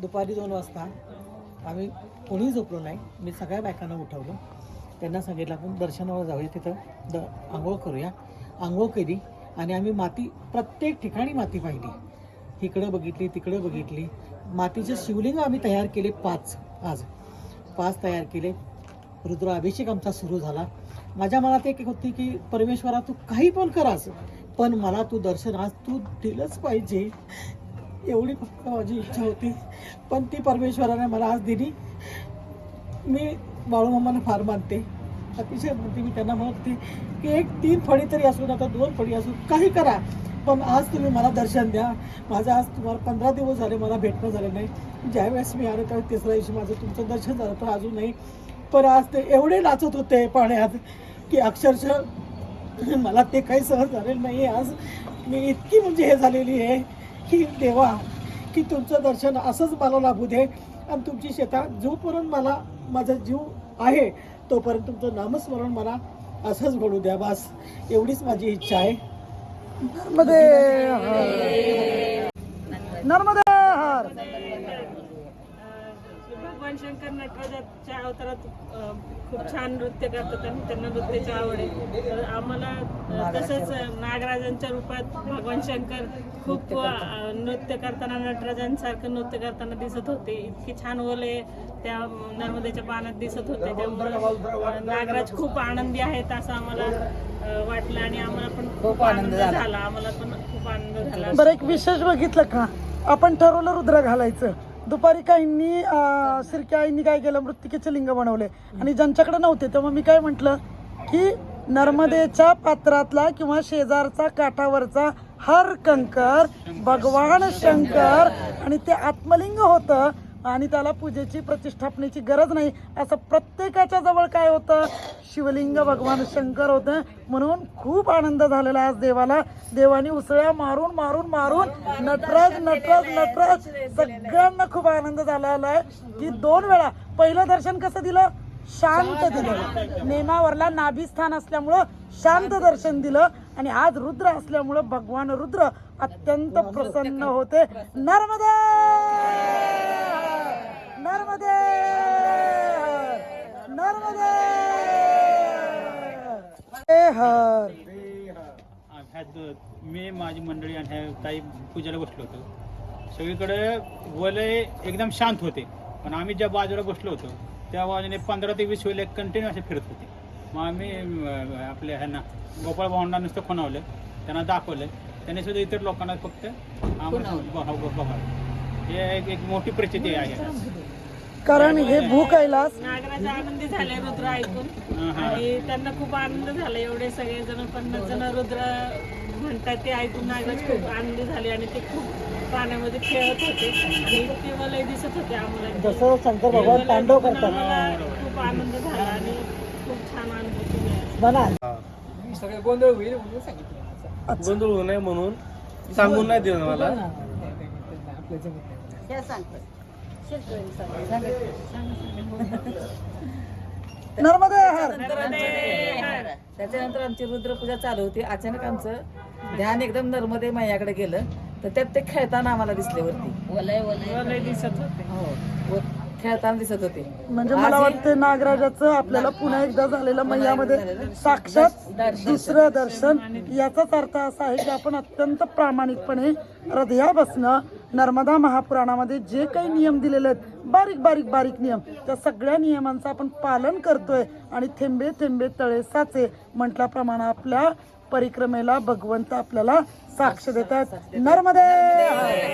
दुपारी दोन वाजता आम्ही कोणी झोपलो नाही. मी सगळ्या बायकांना उठवलं. त्यांना सांगितलं आपण दर्शनावर जाऊया तिथं द आंघोळ करूया. आंघोळ केली आणि आम्ही माती प्रत्येक ठिकाणी माती पाहिली. इकडं बघितली तिकडं बघितली. मातीचे शिवलिंग आम्ही तयार केले पाच आज. पाच तयार केले. रुद्राभिषेक आमचा सुरू झाला. माझ्या मनात एक होती की परमेश्वरा तू काही पण करास पण मला तू दर्शन आज तू दिलंच पाहिजे. एवढी फक्त माझी इच्छा होती. पण ती परमेश्वराने मला आज दिली. मी बाळूमामांना फार मानते. अतिशय मानते. मी त्यांना म्हणते की एक तीन फळी तरी असू आता दोन फळी असू काही करा. पण आज तुम्ही मला दर्शन द्या. माझं आज तुम्हाला पंधरा दिवस झाले मला भेटणं झालं नाही. ज्यावेळेस मी आलो त्यावेळेस तिसऱ्या दिवशी माझं तुमचं दर्शन झालं तर अजून नाही. पण आज ते एवढे नाचत होते पाण्यात की अक्षरशः मला ते काही सहज झालेलं नाही आज मी इतकी म्हणजे हे झालेली आहे. की देवा की तुमचं दर्शन असंच मला लाभू दे आणि तुमची शेता जोपर्यंत मला माझा जीव आहे तोपर्यंत तुमचं नामस्मरण मला असंच घडू द्या बास. एवढीच माझी इच्छा आहे. नर्मदे! नर्मदे! शंकर नटराजाच्या अवतारात खूप छान नृत्य करतात आणि त्यांना नृत्याची आवड आहे. तर आम्हाला तसंच नागराजांच्या रूपात भगवान शंकर खूप नृत्य करताना नटराजांसारखं नृत्य करताना दिसत होते. इतकी छान ओले त्या नर्मदेच्या पाण्यात दिसत होते. त्यामुळे नागराज खूप आनंदी आहेत असं आम्हाला वाटलं आणि आम्हाला पण खूप आनंद झाला. आम्हाला पण खूप आनंद झाला. बरं एक विशेष बघितलं का? आपण ठरवलं रुद्र घालायचं. दुपारी काहींनी अं, सिरक्या आईंनी काय केलं? मृत्तिकेचे लिंग बनवले. आणि ज्यांच्याकडे नव्हते तेव्हा मी काय म्हटलं की नर्मदेच्या पात्रातला किंवा शेजारचा काठावरचा हर कंकर भगवान शंकर आणि ते आत्मलिंग होतं. आणि त्याला पूजेची प्रतिष्ठापनेची गरज नाही. असं प्रत्येकाच्या जवळ काय होतं? शिवलिंग भगवान शंकर होतं. म्हणून खूप आनंद झालेला आज देवाला. देवानी उसळ्या मारून मारून मारून नटराज नटराज नटराज सगळ्यांना खूप आनंद झालेला आहे. की दोन वेळा पहिलं दर्शन कसं दिलं? शांत दिलं. नेमावरला नाभिस्थान असल्यामुळं शांत दर्शन दिलं. आणि आज रुद्र असल्यामुळं भगवान रुद्र अत्यंत प्रसन्न होते. नर्मदा! नर्मदे! नर्मदे! हे हर। मी माझी मंडळी आणि ह्या ताई पूजेला बसलो होतो. सगळीकडे वलय एकदम शांत होते. पण आम्ही ज्या बाजूला बसलो होतो त्या बाजूने पंधरा ते वीस वेळे कंटिन्यू असे फिरत होते. मग आम्ही आपल्या ह्यांना गोपाळ भावंडा नुसतं खुणावलं. त्यांना दाखवलं. त्यांनी सुद्धा इतर लोकांना फक्त आम्हाला बघा- बघा. हे एक एक मोठी परिस्थिती आहे. कारण हे भू कैलास नागराज आनंदी झाले रुद्र ऐकून. हा. आणि त्यांना खूप आनंद झाला. एवढे सगळे जण पन्नास जण रुद्र म्हणतात ते ऐकून नागराज खूप आनंदी झाले आणि ते खूप पाण्यामध्ये खेळत होते. आणि इतके वलय दिसत होते आम्हाला. जसं शंकर भगवान तांडव करतात. खूप आनंद झाला आणि खूप छान अनुभूती मिळाली म्हणा गोंधळ होऊ नये म्हणून सांगून नाही दिलं मला. नर्मदे हर. त्याच्यानंतर आमची रुद्रपूजा चालू होती. अचानक आमचं ध्यान एकदम नर्मदे मैयाकडे गेलं. तर त्यात ते खेळताना आम्हाला दिसले वरती. वलय दिसत होते. हो. खेळताना दिसत होते. म्हणजे मला वाटतं नागराजाचं आपल्याला पुन्हा एकदा झालेलं मैयामध्ये साक्षात दुसरं दर्शन. याचाच अर्थ असा आहे की आपण अत्यंत प्रामाणिकपणे हृदयापासनं नर्मदा महापुराणामध्ये जे काही नियम दिलेले आहेत बारीक बारीक बारीक नियम त्या सगळ्या नियमांचं आपण पालन करतोय आणि थेंबे थेंबे तळे साचे म्हटल्याप्रमाणे आपल्या परिक्रमेला भगवंत आपल्याला साक्ष देतात. नर्मदे!